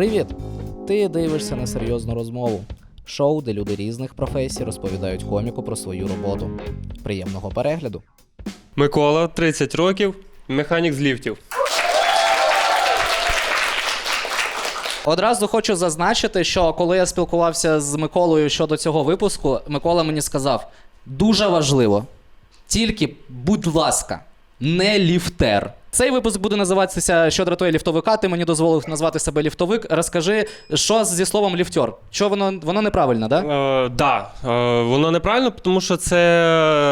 Привіт! Ти дивишся на серйозну розмову. Шоу, де люди різних професій розповідають коміку про свою роботу. Приємного перегляду! Микола, 30 років, механік з ліфтів. Одразу хочу зазначити, що коли я спілкувався з Миколою щодо цього випуску, Микола мені сказав: дуже важливо, тільки, будь ласка, не ліфтер. Цей випуск буде називатися Що дратує ліфтовика. Ти мені дозволив назвати себе ліфтовик. Розкажи, що зі словом ліфтер? Що воно воно неправильно, да? Е, да, е, воно неправильно, тому що це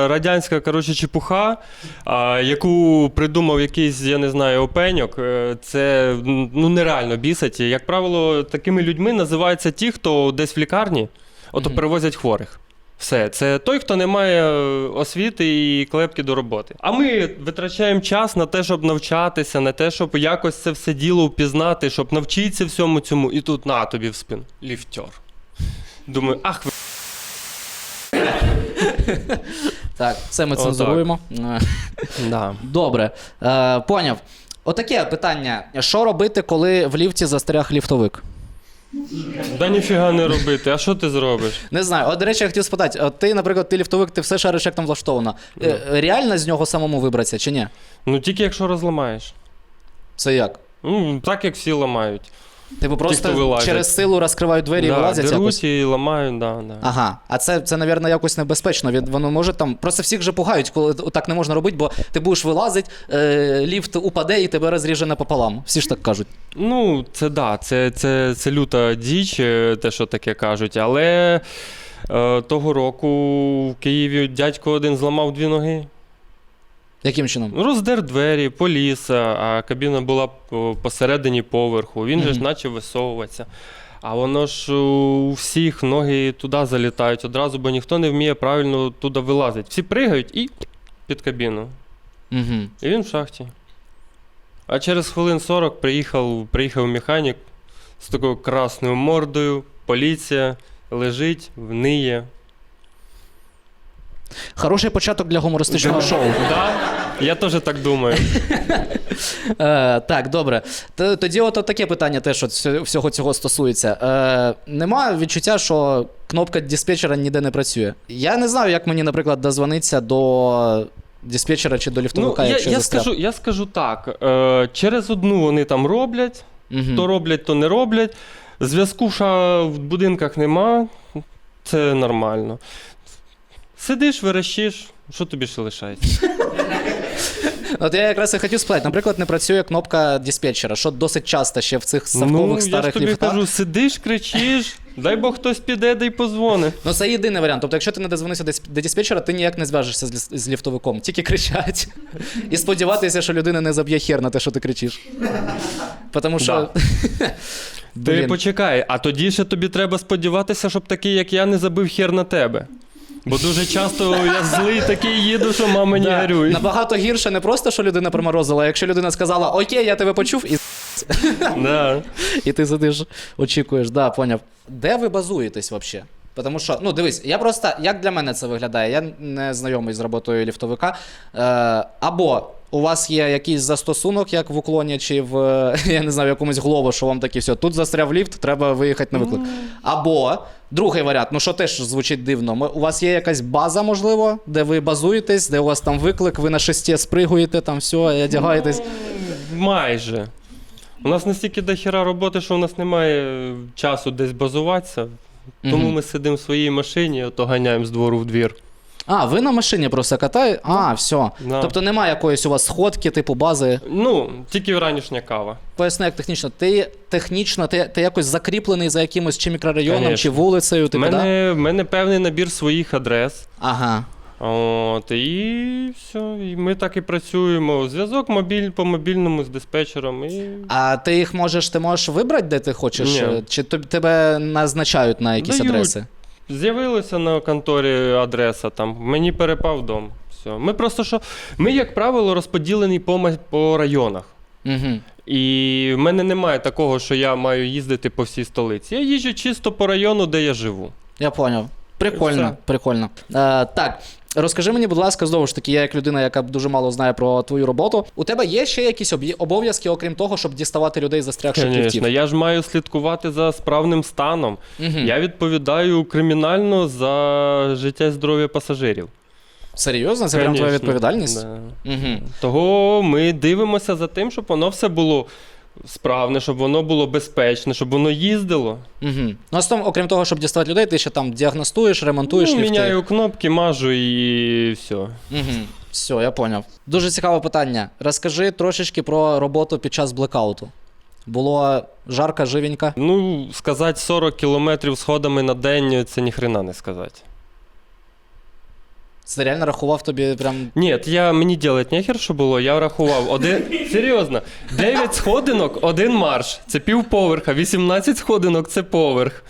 радянська коротше, чепуха, е, яку придумав якийсь, я не знаю, опеньок. Е, Це ну, нереально бісить. Як правило, такими людьми називаються ті, хто десь в лікарні, ото Мгм. перевозять хворих. Все, це той, хто не має е, освіти і клепки до роботи. А ми витрачаємо час на те, щоб навчатися, на те, щоб якось це все діло впізнати, щоб навчитися всьому цьому. І тут на тобі в спину. Ліфтер. Думаю, ах ви. Так, це ми цензуруємо. Да. Добре, е, поняв. Отаке питання: що робити, коли в ліфті застряг ліфтовик? Да ніфіга не робити, а що ти зробиш? Не знаю. От, до речі, я хотів спитати: от ти, наприклад, ти ліфтовик, ти все шариш, як там влаштовано. Е, реально з нього самому вибратися чи ні? Ну тільки якщо розламаєш. Це як? Ну, так як всі ламають. Типу хто просто вилазять. через силу розкривають двері і да, вилазять якось. і ламають, да, да. Ага, а це, це, напевно, якось небезпечно. Від- Воно може там. Просто всіх же пугають, коли так не можна робити, бо ти будеш вилазити, е, ліфт упаде і тебе розріже напополам. Всі ж так кажуть. Ну, це да, це, це, це люта діч, е, те, що таке кажуть. Але е, того року в Києві дядько один зламав дві ноги. Яким чином? Роздер двері, поліз, а кабіна була посередині поверху. Він же ж почав висовуватися. А воно ж у всіх ноги туди залітають одразу, бо ніхто не вміє правильно туди вилазити. Всі пригають і під кабіну. Угу. І він в шахті. А через хвилин 40 приїхав, приїхав механік з такою красною мордою, поліція, лежить, вниє. Хороший початок для гумористичного шоу. Да? Я теж так думаю. Е, так, добре. Т- Тоді от, таке питання теж от всього цього стосується. Е, нема відчуття, що кнопка диспетчера ніде не працює. Я не знаю, як мені, наприклад, дозвонитися до диспетчера чи до Ну, ліфтовика, я, якщо я, застряг. скажу, я скажу так: е, через одну вони там роблять, Мгм. то роблять, то не роблять. Зв'язку ша в будинках нема, це нормально. Сидиш, верещиш, що тобі ще лишається? От я якраз і хотів спитати, наприклад, не працює кнопка диспетчера, що досить часто ще в цих совкових ну, я ж старих тобі ліфтах. кажу, сидиш, кричиш, дай Бог хтось піде, дай позвони. Ну, це єдиний варіант. Тобто, якщо ти не дозвонився до, дис- до диспетчера, ти ніяк не зв'яжешся з, ліс- з ліфтовиком, тільки кричать. І сподіватися, що людина не заб'є хер на те, що ти кричиш. Тому що. Ти Блін. почекай, а тоді ще тобі треба сподіватися, щоб такий, як я, не забив хер на тебе. Бо дуже часто я злий такий їду, що мама не горюй. Набагато гірше не просто, що людина проморозила, а якщо людина сказала Окей, я тебе почув, і, Да. і ти сидиш, очікуєш, да, поняв. Де ви базуєтесь взагалі? Тому що, ну дивись, я просто, як для мене це виглядає, я не знайомий з роботою ліфтовика. Е, або у вас є якийсь застосунок, як в уклоні, чи в я не знаю, в якомусь глобу, що вам такі все, тут застряв ліфт, треба виїхати на виклик. Або другий варіант, ну що теж звучить дивно. ми- У вас є якась база, можливо, де ви базуєтесь, де у вас там виклик, ви на шесті спригуєте, там все, і одягаєтесь. Майже. У нас настільки дохіра роботи, що у нас немає часу десь базуватися. Тому Мгм. ми сидимо в своїй машині, ото ганяємо з двору в двір. А, ви на машині просто катаєте? А, все. Да. Тобто немає якоїсь у вас сходки, типу бази. Ну, тільки ранішня кава. Поясни, як технічно. Ти технічно, ти, ти якось закріплений за якимось чи мікрорайоном, Конечно. чи вулицею, У типу, да? мене, в мене певний набір своїх адрес. Ага. От, і все. І ми так і працюємо. Зв'язок мобіль, по мобільному з диспетчером. І... А ти їх можеш, ти можеш вибрати, де ти хочеш? Ні. Чи тоб- тебе назначають на якісь Дають. адреси? З'явилася на конторі адреса, там мені перепав дом. Все. Ми просто що. Ми, як правило, розподілені по, по районах. Угу. І в мене немає такого, що я маю їздити по всій столиці. Я їжджу чисто по району, де я живу. Я поняв. Прикольно, Все. прикольно. Е, так. Розкажи мені, будь ласка, знову ж таки, я як людина, яка дуже мало знає про твою роботу. У тебе є ще якісь обов'язки, окрім того, щоб діставати людей застрягших ліфтів? Я ж маю слідкувати за справним станом. Мгм. Я відповідаю кримінально за життя і здоров'я пасажирів. Серйозно? Це прям твоя відповідальність? Да. Угу. Того ми дивимося за тим, щоб воно все було справне, щоб воно було безпечне, щоб воно їздило. Угу. Ну, а з окрім того, щоб діставати людей, ти ще там діагностуєш, ремонтуєш ну, ліфти. міняю кнопки, мажу і все. Угу. Все, я поняв. Дуже цікаве питання. Розкажи трошечки про роботу під час блекауту. Було жарко, живенько. Ну, сказати 40 кілометрів сходами на день це ніхрена не сказати. Це реально рахував тобі прям. Ні, я мені ділять нехер, що було. Я рахував один. Серйозно, 9 сходинок, один марш. Це півповерха, 18 сходинок це поверх.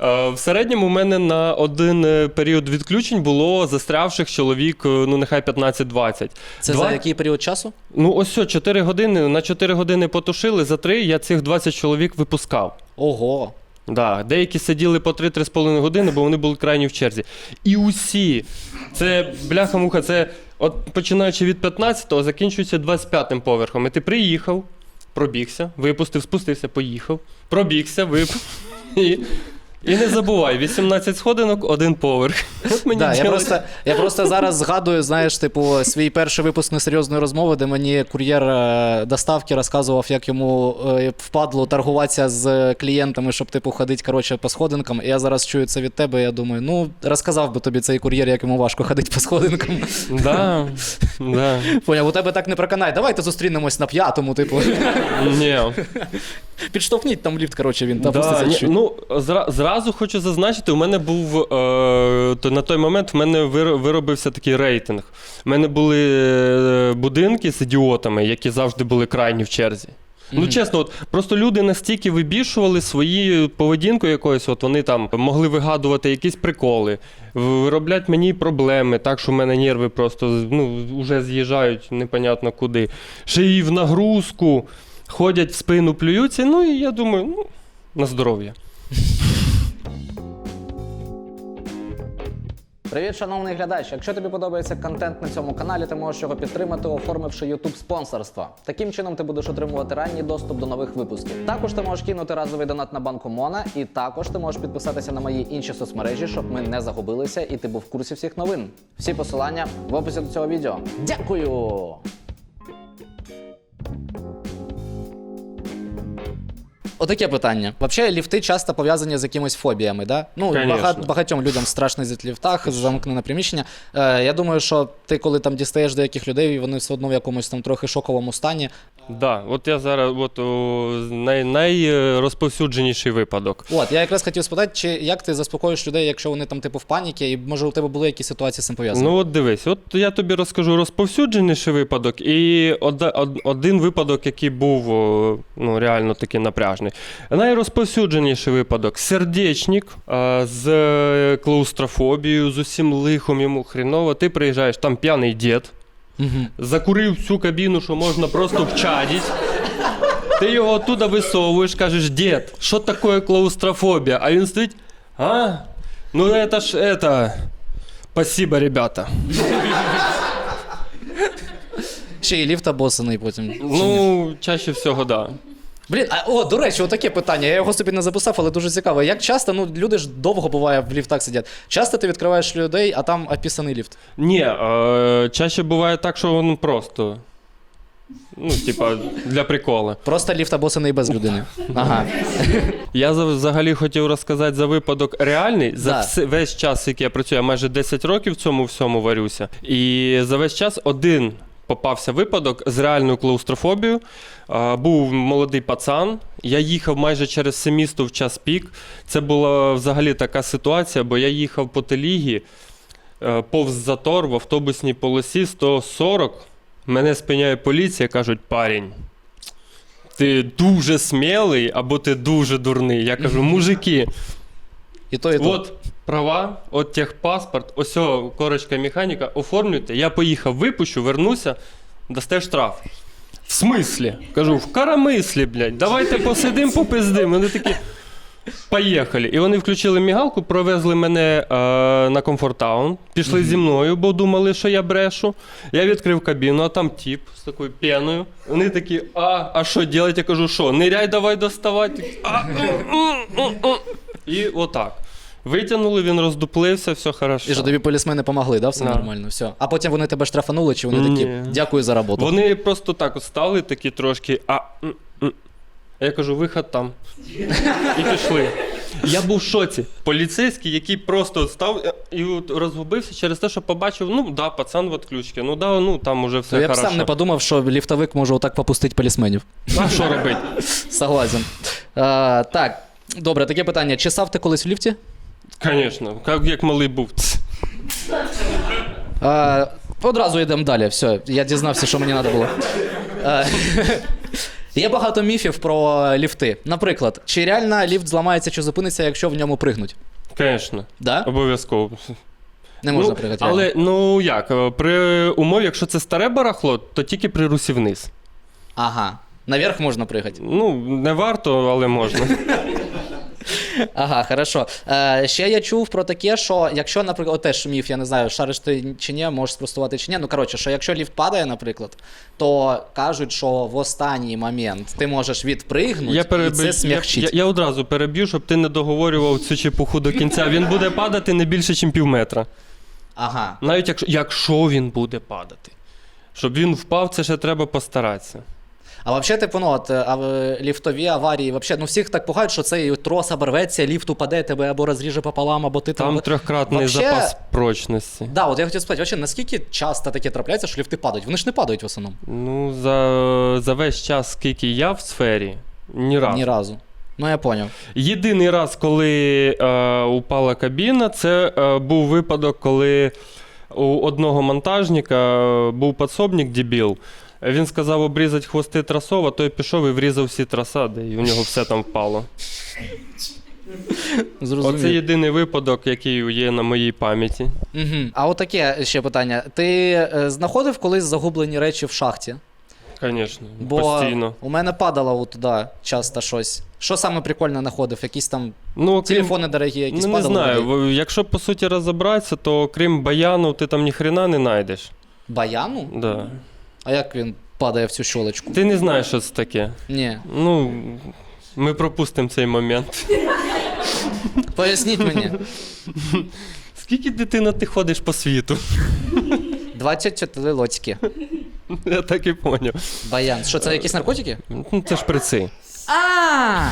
Е, В середньому у мене на один е, період відключень було застрявших чоловік, е, ну нехай 15-20. Це Два- за який період часу? Ну, ось все, 4 години. На 4 години потушили, за 3 я цих 20 чоловік випускав. Ого. Да, деякі сиділи по 3-3,5 години, бо вони були крайні в черзі. І усі, це бляха-муха, це от починаючи від 15-го, закінчується 25-м поверхом. І ти приїхав, пробігся, випустив, спустився, поїхав, пробігся, випустив. І, не забувай, 18 сходинок, один поверх. От мені Да, я, просто, я просто зараз згадую, знаєш, типу, свій перший випуск несерйозної розмови, де мені кур'єр е, доставки розказував, як йому е, впадло торгуватися з клієнтами, щоб типу ходити коротше, по сходинкам. І я зараз чую це від тебе. Я думаю, ну розказав би тобі цей кур'єр, як йому важко ходити по сходинкам. Да, да. Поняв, у тебе так не проканай. Давайте зустрінемось на п'ятому, типу. Ні. Підштовхніть там ліфт, коротше, він там Да, ні, ну, зра, зразу хочу зазначити, у мене був е, то на той момент в мене вир, виробився такий рейтинг. У мене були е, будинки з ідіотами, які завжди були крайні в черзі. Ну, чесно, от просто люди настільки вибішували свої поведінку якоюсь, от вони там могли вигадувати якісь приколи, вироблять мені проблеми, так що в мене нерви просто ну, вже з'їжджають непонятно куди. Ще й в нагрузку ходять в спину, плюються. Ну і я думаю, ну, на здоров'я. Привіт, шановний глядач! Якщо тобі подобається контент на цьому каналі, ти можеш його підтримати, оформивши YouTube спонсорство. Таким чином ти будеш отримувати ранній доступ до нових випусків. Також ти можеш кинути разовий донат на банку Мона, і також ти можеш підписатися на мої інші соцмережі, щоб ми не загубилися і ти був в курсі всіх новин. Всі посилання в описі до цього відео. Дякую! Отаке питання. Взагалі, ліфти часто пов'язані з якимись фобіями, да? Ну, Конечно. багато, багатьом людям страшно в ліфтах, замкнене приміщення. Е, я думаю, що ти, коли там дістаєш деяких людей, вони все одно в якомусь там трохи шоковому стані. Да, от я зараз от, о, най, найрозповсюдженіший випадок. От, я якраз хотів спитати, чи як ти заспокоїш людей, якщо вони там типу в паніці, і може у тебе були якісь ситуації з цим пов'язані? Ну от дивись, от я тобі розкажу розповсюдженіший випадок і од, од- один випадок, який був о, ну, реально такий напряжний. Найрозповсюдженіший випадок сердечник а, з е, клаустрофобією, з усім лихом йому хріново. Ти приїжджаєш, там п'яний дід, Угу. закурив всю кабіну, що можна просто вчадить. Ти його оттуда висовуєш, кажеш, дід, що таке клаустрофобія? А він стоїть, а? Ну это ж это. Спасибо, ребята. Ще і ліфт обоссаний потім. Ну, чаще всього, да. Блін, а о, до речі, отаке питання. Я його собі не записав, але дуже цікаво. Як часто, ну люди ж довго буває в ліфтах сидять. Часто ти відкриваєш людей, а там описаний ліфт. Ні, е, чаще буває так, що воно просто. Ну, типа, для прикола. Просто ліфт обоссаний без людини. Ага. Я за- взагалі хотів розказати за випадок реальний. За Да. все, весь час, який я працюю, я майже 10 років в цьому всьому варюся. І за весь час один попався випадок з реальною клаустрофобією. Був молодий пацан. Я їхав майже через все місто в час пік. Це була взагалі така ситуація, бо я їхав по телігі, е, повз затор в автобусній полосі 140. Мене спиняє поліція, кажуть, парень. Ти дуже смілий або ти дуже дурний. Я кажу, мужики, І то, і то. от права, от техпаспорт, ось корочка механіка, оформлюйте. Я поїхав, випущу, вернуся, дасте штраф. В смислі? Кажу, в карамислі, блядь, давайте посидим, попиздим. Вони такі. Поїхали. І вони включили мігалку, провезли мене е, на комфортаун, пішли зі мною, бо думали, що я брешу. Я відкрив кабіну, а там тіп з такою пеною. Вони такі, а, а що робити? Я кажу, що, ниряй, давай доставати. А, м, м, м, м. І отак. Витягнули, він роздуплився, все хорошо. І що тобі полісмени помогли, да? Все Да. нормально, все. А потім вони тебе штрафанули, чи вони такі Ні. дякую за роботу. Вони просто так от стали, такі трошки, а. м, м. А Я кажу, виход там. І пішли. Я був в шоці. Поліцейський, який просто от став е, і от розгубився через те, що побачив, ну да, пацан в отключці, ну да, ну там уже все Ну, я б хорошо. сам не подумав, що ліфтовик може отак попустити полісменів. А що робити? Согласен. А, так, добре, таке питання. Чи сав ти колись в ліфті? Звісно, як, малий був. А, одразу йдемо далі. Все, я дізнався, що мені треба було. А, Є багато міфів про ліфти. Наприклад, чи реально ліфт зламається чи зупиниться, якщо в ньому пригнуть? Звісно, Да? обов'язково. Не можна ну, пригати. але ну як, е, при умові, якщо це старе барахло, то тільки при русі вниз. Ага. Наверх можна пригати. Ну, не варто, але можна. Ага, хорошо. Е, ще я чув про таке, що якщо, наприклад, от теж міф, я не знаю, шариш ти чи ні, можеш спростувати чи ні. Ну коротше, що якщо ліфт падає, наприклад, то кажуть, що в останній момент ти можеш відпригнути, Я, і перебив, це я, я, я одразу переб'ю, щоб ти не договорював цю чепуху до кінця. Він буде падати не більше, ніж пів метра. Ага. Навіть якщо, якщо він буде падати. Щоб він впав, це ще треба постаратися. А взагалі, типу, ну, от, е, а, в- ліфтові аварії, вообще, ну всіх так пугають, що цей трос оборветься, ліфт упаде тебе або розріже пополам, або ти там. Там трьохкратний Вообще- запас прочності. Да, от я хотів спитати, вообще, наскільки часто таке трапляється, що ліфти падають? Вони ж не падають в основному. Ну, за, за весь час, скільки я в сфері, ні разу. Ні разу. Ну, я поняв. Єдиний раз, коли е, упала кабіна, це е, був випадок, коли у одного монтажника е, був підсобник дебіл. Він сказав обрізати хвости трасов, а той пішов і врізав всі трасади, і у нього все там впало. Зрозумів. Оце єдиний випадок, який є на моїй пам'яті. Угу. А от таке ще питання. Ти е, знаходив колись загублені речі в шахті? Звісно, Бо постійно. у мене падало туди часто щось. Що саме прикольне знаходив? Якісь там Ну, окрім- телефони дорогі, якісь ну, не падали? знаю. дорогі? Якщо по суті розібратися, то крім баяну, ти там ніхрена не знайдеш. Баяну? Да. А як він падає в цю щолочку? Ти не знаєш, що це таке. Ні. Ну, ми пропустимо цей момент. Поясніть мені. Скільки дитина ти ходиш по світу? 24 лоцьки. Я так і поняв. Баян. Що, це якісь наркотики? Ну, це шприци. А!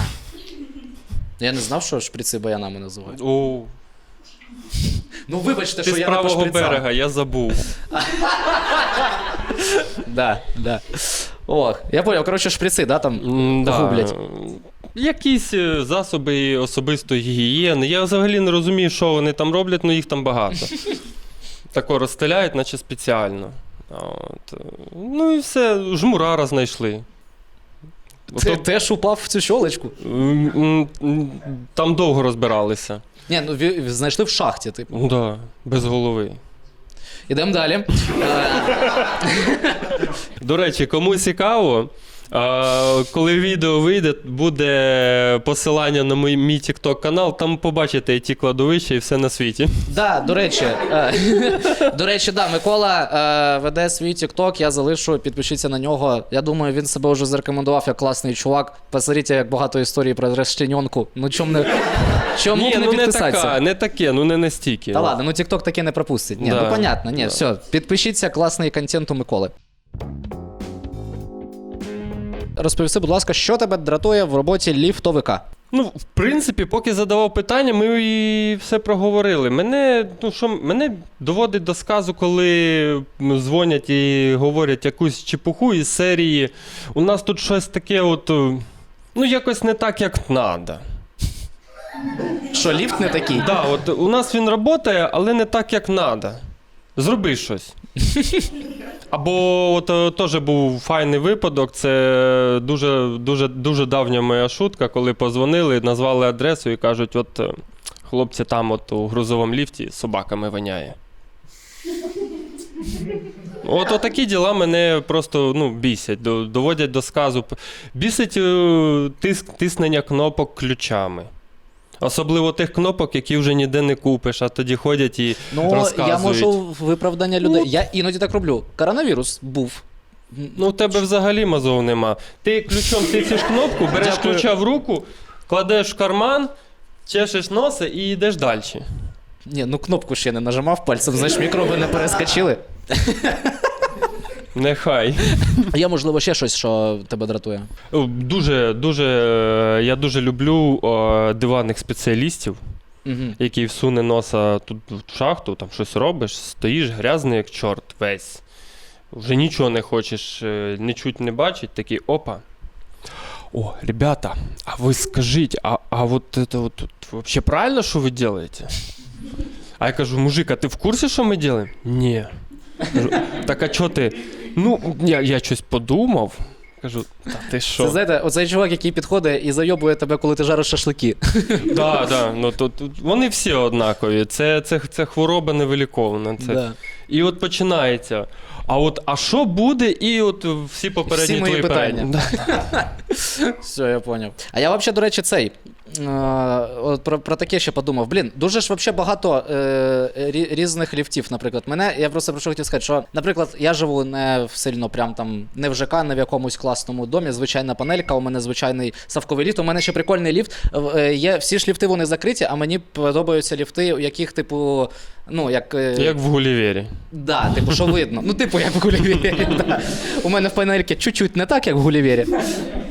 Я не знав, що шприци баянами називають. О, Ну вибачте, ти що з я не по правого шприцам. берега, я забув. Да, да. Ох, я понял, коротше, шприци, да, там да. гублять. Якісь е, засоби особистої гігієни. Я взагалі не розумію, що вони там роблять, але їх там багато. Тако розстеляють, наче спеціально. От. е, Ну і все, жмурара знайшли. Ти Ото- теж упав в цю щолочку. Там довго розбиралися. Ні, ну знайшли в шахті, типу. Да, без голови. Ідемо далі. До речі, кому цікаво, коли відео вийде, буде посилання на мій, мій TikTok канал, там побачите і ті кладовища і все на світі. Да, до речі, е, до речі, да, Микола е, веде свій TikTok, я залишу, підпишіться на нього. Я думаю, він себе вже зарекомендував як класний чувак. Посмотрите, як багато історій про розчлененку. Ну чому не, чому Ні, не ну не така, не таке, ну не настільки. Та ладно, ну TikTok таке не пропустить. Ні, Да, ну понятно, ні, да. все, підпишіться, класний контент у Миколи. Розповісти, будь ласка, що тебе дратує в роботі ліфтовика? Ну, в принципі, поки задавав питання, ми і все проговорили. Мене, ну, що, мене доводить до сказу, коли дзвонять і говорять якусь чепуху із серії. У нас тут щось таке, от, е, ну, якось не так, як треба. Що ліфт не такий? Да, от у нас він працює, але не так, як треба. Зроби щось. Або от е, теж був файний випадок. Це дуже, дуже, дуже давня моя шутка, коли позвонили, назвали адресу і кажуть: от е, хлопці там от у грузовому ліфті собаками воняє. От такі діла мене просто ну, бісять, доводять до сказу. Бісить е, тиск, тиснення кнопок ключами. Особливо тих кнопок, які вже ніде не купиш, а тоді ходять і Ну, розказують. я можу виправдання людей. Я іноді так роблю. Коронавірус був. Ну, у тебе взагалі мазов нема. Ти ключом тициш кнопку, береш Дякую. ключа в руку, кладеш в карман, чешеш носа і йдеш далі. Ні, ну кнопку ще не нажимав пальцем, знаєш, мікроби не перескочили. Нехай. Є, можливо, ще щось, що тебе дратує. Дуже, дуже, е, я дуже люблю е, диванних спеціалістів, Угу. який всуне носа тут в шахту, там щось робиш, стоїш грязний як чорт весь. Вже нічого не хочеш, е, не чуть не бачить, такий опа. О, ребята, а ви скажіть, а, а вот это вот, вот вообще правильно, що ви делаете? А я кажу, мужик, а ти в курсі, що ми делаем? Ні. Так а чого ти? Ну, я, я щось подумав. Кажу, та ти що? Це знаєте, оцей чувак, який підходить і зайобує тебе, коли ти жариш шашлики. Так, так. Ну, то, то, вони всі однакові. Це, це, це хвороба невиліковна. Це... Да. І от починається. А от а що буде? І от всі попередні Всі мої твої питання. Да. Все, я поняв. А я взагалі, до речі, цей. Е, от про, про таке ще подумав. Блін, дуже ж взагалі багато е, різних ліфтів, наприклад. Мене, я просто про що хотів сказати, що, наприклад, я живу не в сильно прям там, не в ЖК, не в якомусь класному домі. Звичайна панелька, у мене звичайний савковий ліфт. У мене ще прикольний ліфт. Е, Є, всі ж ліфти вони закриті, а мені подобаються ліфти, у яких, типу, ну, як. е, Як в Гулівері. Да, типу, що видно. Ну, типу, як в Гулівері. Да. У мене в панельці чуть-чуть не так, як в Гулівері.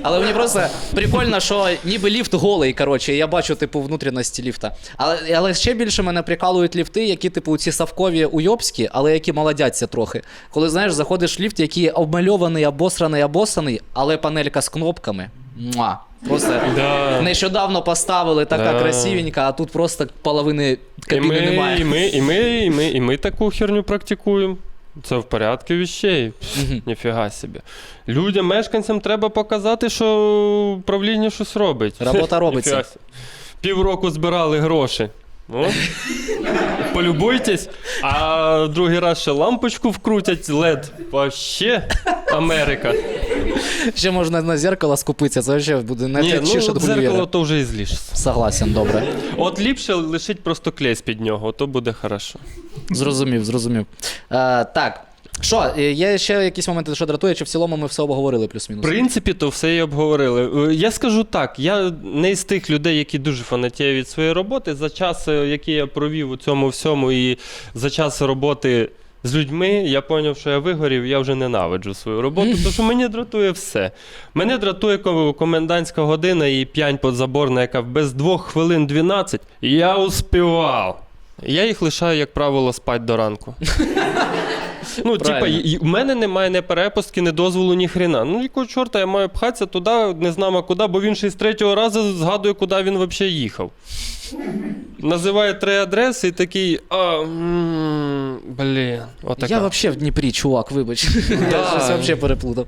Але мені просто прикольно, що ніби ліфт голий, коротше, я бачу, типу, внутрішності ліфта. Але, але ще більше мене прикалують ліфти, які, типу, ці савкові уйобські, але які молодяться трохи. Коли, знаєш, заходиш в ліфт, який обмальований, обосраний, обосаний, але панелька з кнопками. Муа. Просто Да. нещодавно поставили така Да. красивенька, а тут просто половини І ми, немає. і, ми, і, ми, і, ми, і ми таку херню практикуємо. Це в порядку віщей. Ніфіга собі. Людям, мешканцям треба показати, що управління щось робить. Робота робиться. Півроку збирали гроші. О, полюбуйтесь, а другий раз ще лампочку вкрутять лед. Вообще Америка. Ще можна на зеркало скупитися, це взагалі буде найефективніше ну дзеркало Гулівера. то вже і. Согласен, добре. От ліпше лишить просто клейс під нього, то буде хорошо. Зрозумів, зрозумів. Е, так. Що, е, є ще якісь моменти, що дратує, чи в цілому ми все обговорили плюс-мінус? В принципі, то все і обговорили. Е, Я скажу так: я не із тих людей, які дуже фанатіють від своєї роботи. За час, е, який я провів у цьому всьому, і за час роботи з людьми, я зрозумів, що я вигорів, я вже ненавиджу свою роботу, тому що мені дратує все. Мене дратує ко- комендантська година і п'янь подзаборна, яка без двох хвилин 12. Я успівав. Я їх лишаю, як правило, спать до ранку. Ну, типа, Правильно. і- і в мене немає ні перепустки, ні дозволу, ні хрена. Ну, якого чорта я маю пхатися туди, не знамо куди, бо він ще з третього разу згадує, куди він взагалі їхав. Називає три адреси і такий. А, м, блін, отака. Я взагалі в Дніпрі, чувак, вибач. Я щось взагалі переплутав.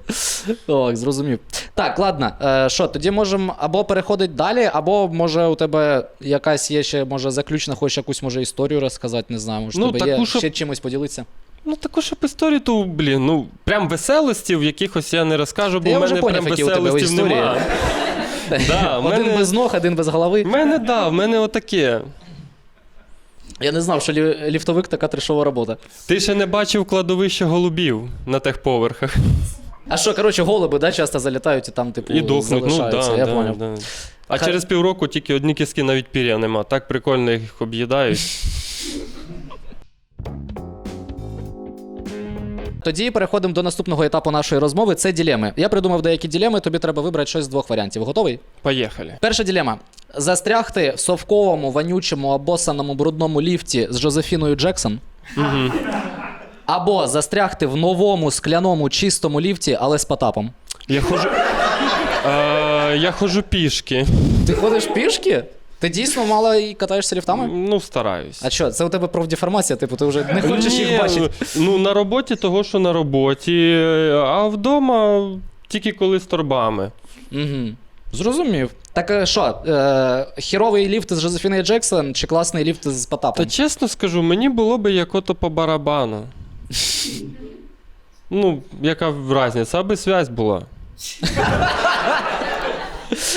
Ок, зрозумів. Так, ладно. е, Що, тоді можемо або переходити далі, або може у тебе якась є ще, може, заключна, хочеш якусь може історію розказати, не знаю, може, Ну, тебе є щоб- ще чимось поділитися. Ну, також щоб історію, то, блін, ну, прям веселостів якихось я не розкажу, бо Я в мене вже поняв, прям які у тебе веселостів історії. нема. Да, в один мене- без ног, один без голови. В мене, да, в мене отаке. Я не знав, що лі- ліфтовик така трешова робота. Ти ще не бачив кладовище голубів на техповерхах. А що, коротше, голуби, да, часто залітають і там, типу, І дохнуть, ну залишаються, да, я да, поняв. да. А Хай- через півроку тільки одні кіски навіть пір'я нема. Так прикольно їх об'їдають. Тоді переходимо до наступного етапу нашої розмови. Це ділеми. Я придумав деякі ділеми, тобі треба вибрати щось з двох варіантів. Готовий? Поїхали. Перша ділема. Застрягти в совковому, вонючому, обоссаному брудному ліфті з Жозефіною Джексон. Або застрягти в новому скляному чистому ліфті, але з Потапом. Я ходжу. Е, я ходжу пішки. Ти ходиш пішки? Ти дійсно мало і катаєшся ліфтами? Ну, стараюсь. А що, це у тебе профдеформація, типу, ти вже не хочеш їх Ні, бачити. Ну, на роботі того, що на роботі, а вдома тільки коли з торбами. Угу. Зрозумів. Так е, що, е, хіровий ліфт з Жозефіною Джексон чи класний ліфт з Потапом? Та чесно скажу, мені було би як ото по барабану. Ну, яка різниця, аби связь була.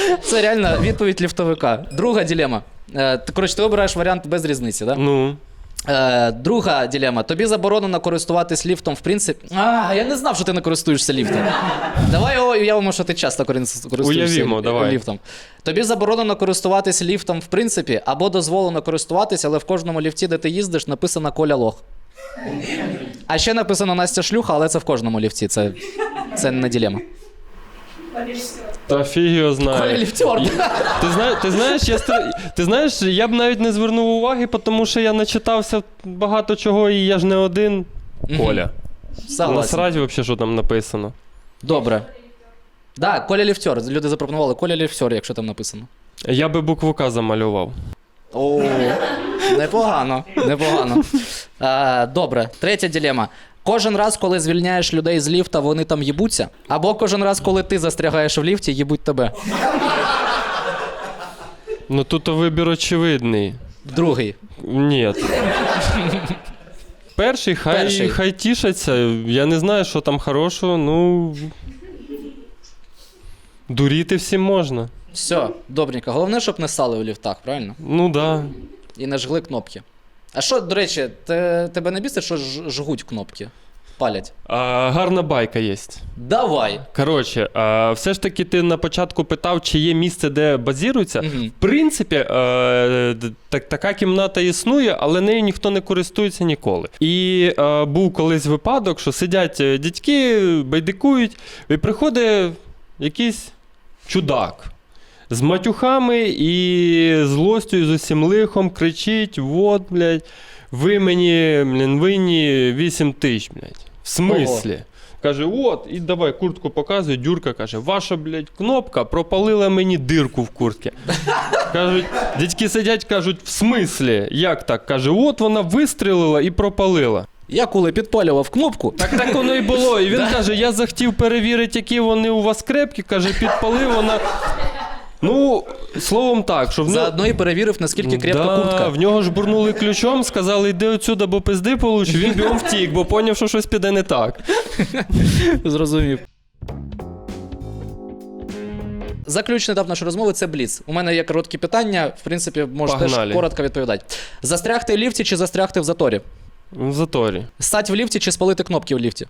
Це реально відповідь ліфтовика. Друга ділема. Е, ти, коротше, ти обираєш варіант без різниці, так? Да? Ну. Е, друга дилема. Тобі заборонено користуватись ліфтом, в принципі. А, я не знав, що ти не користуєшся ліфтом. Давай уявимо, що ти часто корис- користуєшся Уявімо, лі- давай. ліфтом. Тобі заборонено користуватись ліфтом, в принципі, або дозволено користуватись, але в кожному ліфті, де ти їздиш, написано Коля Лох. А ще написано Настя Шлюха, але це в кожному ліфті. Це, це не дилема. Та фіг його Коля знає. ліфтер. Ти знаєш, ти знаєш, я стр... ти знаєш, я б навіть не звернув уваги, тому що я начитався багато чого, і я ж не один. Коля. Согласен. Насрать взагалі, що там написано. Добре. Да, Коля ліфтер. Люди запропонували Коля ліфтер, якщо там написано. Я би букву К замалював. О, непогано, непогано. А, добре, третя дилема. Кожен раз, коли звільняєш людей з ліфта, вони там їбуться. Або кожен раз, коли ти застрягаєш в ліфті, їбуть тебе. Ну тут вибір очевидний. Другий. Ні. Перший, хай, Перший. хай тішаться. Я не знаю, що там хорошого, ну. Дуріти всім можна. Все, добренько. Головне, щоб не сали в ліфтах, правильно? Ну да. І не жгли кнопки. А що, до речі, те, тебе не бісить, що ж- жгуть кнопки? Палять. А, гарна байка є. Давай. Коротше, а, все ж таки ти на початку питав, чи є місце, де базіруються. Мгм. В принципі, е, д- так, така кімната існує, але нею ніхто не користується ніколи. І е, був колись випадок, що сидять е, дядьки, байдикують, і приходить якийсь чудак. З матюхами і злостю, і з усім лихом кричить: от, блядь, ви мені, блін, винні 8 тисяч, блядь. В смислі? Каже, от, і давай куртку показує. Дюрка каже, ваша, блядь, кнопка пропалила мені дирку в куртці. Кажуть, дядьки сидять, кажуть, в смислі? Як так? Каже, от вона вистрілила і пропалила. Я коли підпалював кнопку, Так так воно і було. І він каже: я захотів перевірити, які вони у вас крепкі. Каже, підпалив вона. Ну, словом так, що в нього. заодно і перевірив, наскільки крепка да, куртка. В нього ж бурнули ключом, сказали, йди отсюда, бо пизди получиш. Він бігом втік, бо поняв, що щось піде не так. Зрозумів. Заключний етап нашої розмови це бліц. У мене є короткі питання. В принципі, можеш Погнали. теж коротко відповідати. Застрягти в ліфті чи застрягти в заторі? В заторі. Стать в ліфті чи спалити кнопки в ліфті?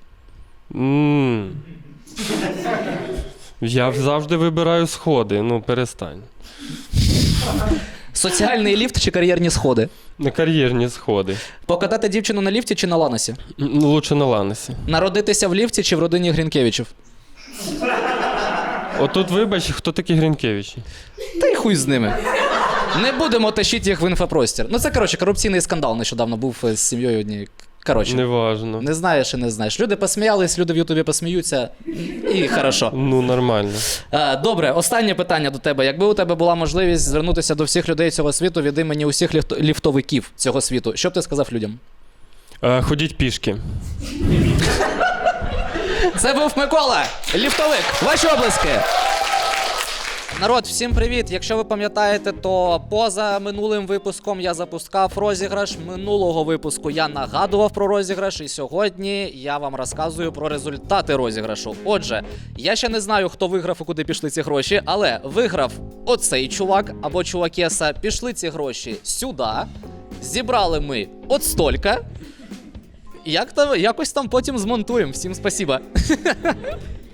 м Я завжди вибираю сходи, ну перестань. Соціальний ліфт чи кар'єрні сходи? На кар'єрні сходи. Покатати дівчину на ліфті чи на ланосі? М, Лучше на ланесі. Народитися в ліфті чи в родині Грінкевичів? Отут, вибач, хто такі Гринкевичі? Та й хуй з ними. Не будемо тащити їх в інфопростір. Ну це коротше корупційний скандал нещодавно був е, з сім'єю однією. Коротше, Неважно. не знаєш і не знаєш. Люди посміялись, люди в Ютубі посміються, і хорошо. Ну, нормально. Е, Добре, останнє питання до тебе. Якби у тебе була можливість звернутися до всіх людей цього світу від імені усіх ліфт- ліфтовиків цього світу, що б ти сказав людям? Е, ходіть пішки. Це був Микола, ліфтовик. Ваші облиски. Народ, всім привіт! Якщо ви пам'ятаєте, то поза минулим випуском я запускав розіграш. Минулого випуску я нагадував про розіграш, і сьогодні я вам розказую про результати розіграшу. Отже, я ще не знаю, хто виграв і куди пішли ці гроші, але виграв оцей чувак або чувакеса. Пішли ці гроші сюди. Зібрали ми от стільки. Як там, якось там потім змонтуємо. Всім спасіба.